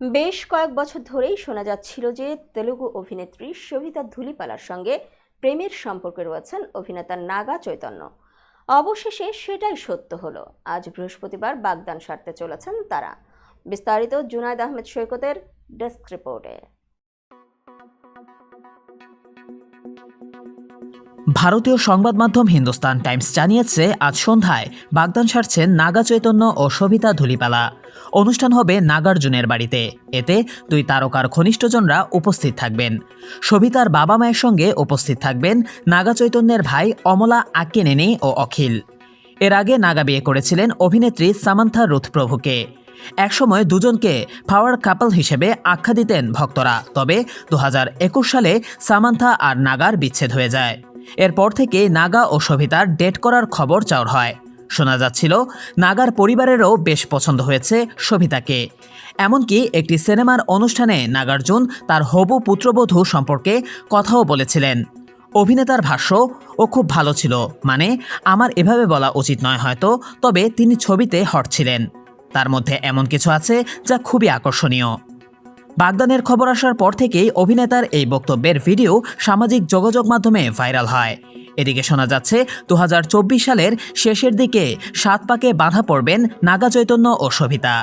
বেশ কয়েক বছর ধরেই শোনা যাচ্ছিল যে তেলুগু অভিনেত্রী সবিতা ধুলিপালার সঙ্গে প্রেমের সম্পর্কে রয়েছেন অভিনেতা নাগা চৈতন্য। অবশেষে সেটাই সত্য হলো। আজ বৃহস্পতিবার বাগদান সারতে চলেছেন তারা। বিস্তারিত জুনায়দ আহমেদ সৈকতের ডেস্ক রিপোর্টে। ভারতীয় সংবাদ মাধ্যম হিন্দুস্তান টাইমস জানিয়েছে, আজ সন্ধ্যায় বাগদান সারছেন নাগা চৈতন্য ও সবিতা ধুলিপালা। অনুষ্ঠান হবে নাগার্জুনের বাড়িতে। এতে দুই তারকার ঘনিষ্ঠজনরা উপস্থিত থাকবেন। সবিতার বাবা মায়ের সঙ্গে উপস্থিত থাকবেন নাগা চৈতন্যের ভাই অমলা আক্কেনেনি ও অখিল। এর আগে নাগা বিয়ে করেছিলেন অভিনেত্রী সামান্থা রুথ প্রভুকে একসময় দুজনকে পাওয়ার কাপল হিসেবে আখ্যা দিতেন ভক্তরা। তবে দু হাজার একুশ সালে সামান্থা আর নাগার বিচ্ছেদ হয়ে যায়। এরপর থেকে নাগা ও সবিতার ডেট করার খবর চাউর হয়। শোনা যাচ্ছিল, নাগার পরিবারেরও বেশ পছন্দ হয়েছে সবিতাকে। এমনকি একটি সিনেমার অনুষ্ঠানে নাগার্জুন তার হবু পুত্রবধূ সম্পর্কে কথাও বলেছিলেন। অভিনেতার ভাষ্য, ও খুব ভালো ছিল। মানে আমার এভাবে বলা উচিত নয় হয়তো, তবে তিনি ছবিতে হট ছিলেন। তার মধ্যে এমন কিছু আছে যা খুবই আকর্ষণীয়। বাগদানের খবর আসার পর থেকেই অভিনেতার এই বক্তব্যের ভিডিও সামাজিক যোগাযোগ মাধ্যমে ভাইরাল হয়। এদিকে শোনা যাচ্ছে দু হাজার চব্বিশ সালের শেষের দিকে সাত পাকে বাধা পড়বেন নাগা চৈতন্য ও সবিতা।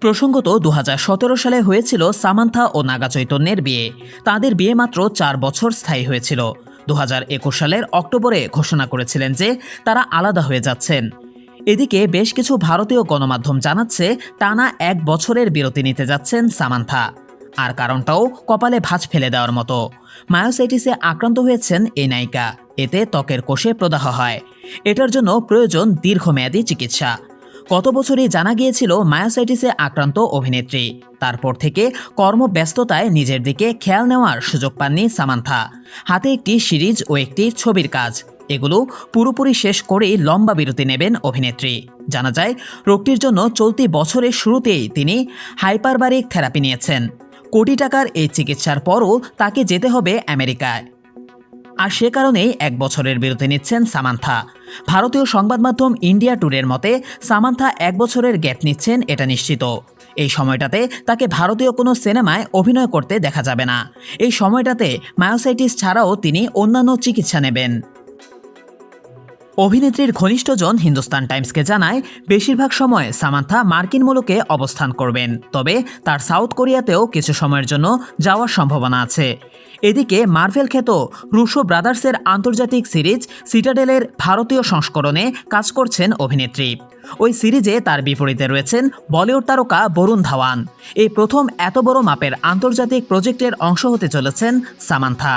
প্রসঙ্গত, দুহাজার সতেরো সালে হয়েছিল সামান্থা ও নাগা চৈতন্যের বিয়ে। তাদের বিয়ে মাত্র চার বছর স্থায়ী হয়েছিল। দু হাজার একুশ সালের অক্টোবরে ঘোষণা করেছিলেন যে তারা আলাদা হয়ে যাচ্ছেন। এদিকে বেশ কিছু ভারতীয় গণমাধ্যম জানাচ্ছে, টানা এক বছরের বিরতি নিতে যাচ্ছেন সামান্থা। আর কারণটাও কপালে ভাঁজ ফেলে দেওয়ার মতো। মায়োসাইটিসে আক্রান্ত হয়েছেন এই নায়িকা। এতে ত্বকের কোষে প্রদাহ হয়। এটার জন্য প্রয়োজন দীর্ঘমেয়াদী চিকিৎসা। গত বছরই জানা গিয়েছিল মায়োসাইটিসে আক্রান্ত অভিনেত্রী। তারপর থেকে কর্মব্যস্ততায় নিজের দিকে খেয়াল নেওয়ার সুযোগ পাননি সামান্থা। হাতে একটি সিরিজ ও একটি ছবির কাজ। এগুলো পুরোপুরি শেষ করেই লম্বা বিরতি নেবেন অভিনেত্রী। জানা যায়, রোগটির জন্য চলতি বছরের শুরুতেই তিনি হাইপারবারিক থেরাপি নিয়েছেন। কোটি টাকার এই চিকিৎসার পরও তাকে যেতে হবে আমেরিকায়। আর সে কারণেই এক বছরের বিরতি নিচ্ছেন সামান্থা। ভারতীয় সংবাদ মাধ্যম ইন্ডিয়া ট্যুরের মতে, সামান্থা এক বছরের গ্যাপ নিচ্ছেন, এটা নিশ্চিত। এই সময়টাতে তাকে ভারতীয় কোনো সিনেমায় অভিনয় করতে দেখা যাবে না। এই সময়টাতে মায়োসাইটিস ছাড়াও তিনি অন্যান্য চিকিৎসা নেবেন। অভিনেত্রীর ঘনিষ্ঠজন হিন্দুস্তান টাইমসকে জানায়, বেশিরভাগ সময় সামান্থা মার্কিন মুলুকে অবস্থান করবেন। তবে তার সাউথ কোরিয়াতেও কিছু সময়ের জন্য যাওয়ার সম্ভাবনা আছে। এদিকে মার্ভেল খ্যাত রুশো ব্রাদার্সের আন্তর্জাতিক সিরিজ সিটাডেলের ভারতীয় সংস্করণে কাজ করছেন অভিনেত্রী। ওই সিরিজে তার বিপরীতে রয়েছেন বলিউড তারকা বরুণ ধাওয়ান। এই প্রথম এত বড় মাপের আন্তর্জাতিক প্রজেক্টের অংশ হতে চলেছেন সামান্থা।